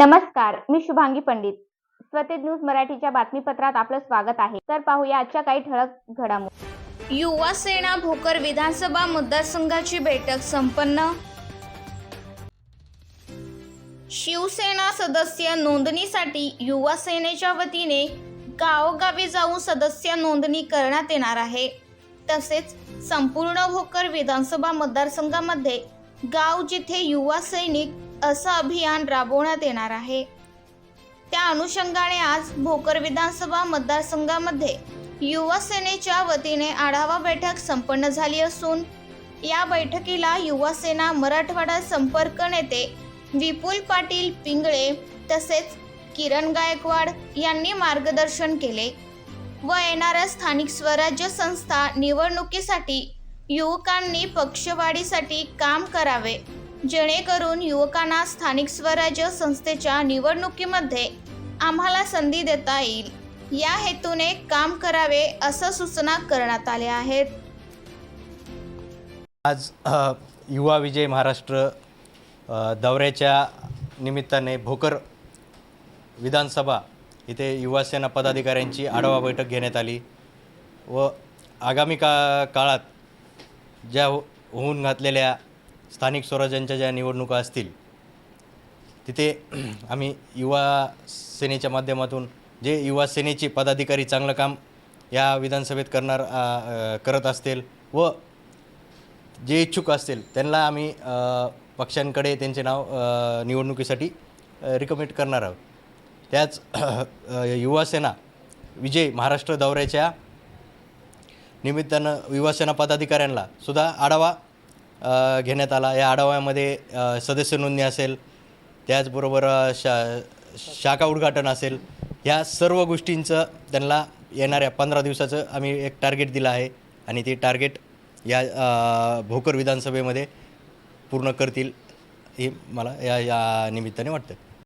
नमस्कार मी शुभांगी पंडित. स्वतेज न्यूज मराठीच्या बातमीपत्रात आपलं स्वागत आहे. तर पाहूया आजच्या काही ठळक घडामोडी. युवा सेना भोकर विधानसभा मतदारसंघाची बैठक संपन्न. शिवसेना सदस्य नोंदणीसाठी युवा सेनेच्या वतीने गावोगावी जाऊन सदस्य नोंदणी करण्यात येणार आहे. तसेच संपूर्ण भोकर विधानसभा मतदारसंघामध्ये गाव जिथे युवा सैनिक असं अभियान राबवण्यात येणार आहे. त्या अनुषंगाने आज भोकर विधानसभा मतदारसंघामध्ये युवा सेनेच्या वतीने आढावा बैठक संपन्न झाली असून या बैठकीला युवा सेना मराठवाडा संपर्क नेते विपुल पाटील पिंगळे तसेच किरण गायकवाड यांनी मार्गदर्शन केले व येणाऱ्या स्थानिक स्वराज्य संस्था निवडणुकीसाठी युवकांनी पक्षवाढीसाठी काम करावे. जेणेकरून युवकांना स्थानिक स्वराज्य संस्थेच्या निवडणुकीमध्ये आम्हाला संधी देता येईल. या हेतूने काम करावे असं सूचना करण्यात आल्या आहेत. आज युवा विजय महाराष्ट्र दौऱ्याच्या निमित्ताने भोकर विधानसभा इथे युवासेना पदाधिकाऱ्यांची आढावा बैठक घेण्यात आली व आगामी का काळात ज्या हो- होऊन घातलेल्या स्थानिक स्वराज्यांच्या ज्या निवडणुका असतील तिथे आम्ही युवा सेनेच्या माध्यमातून जे युवा सेनेचे पदाधिकारी चांगलं काम या विधानसभेत करणार करत असतील व जे इच्छुक असतील त्यांना आम्ही पक्षांकडे त्यांचे नाव निवडणुकीसाठी रिकमेंड करणार आहोत. त्याच युवासेना विजय महाराष्ट्र दौऱ्याच्या निमित्तानं युवासेना पदाधिकाऱ्यांना सुद्धा आढावा घेण्यात आला. या आढाव्यामध्ये सदस्य नोंदणी असेल त्याचबरोबर शा शाखा उद्घाटन असेल ह्या सर्व गोष्टींचं त्यांना येणाऱ्या पंधरा दिवसाचं आम्ही एक टार्गेट दिलं आहे आणि ते टार्गेट या भोकर विधानसभेमध्ये पूर्ण करतील हे मला या या निमित्ताने वाटतं.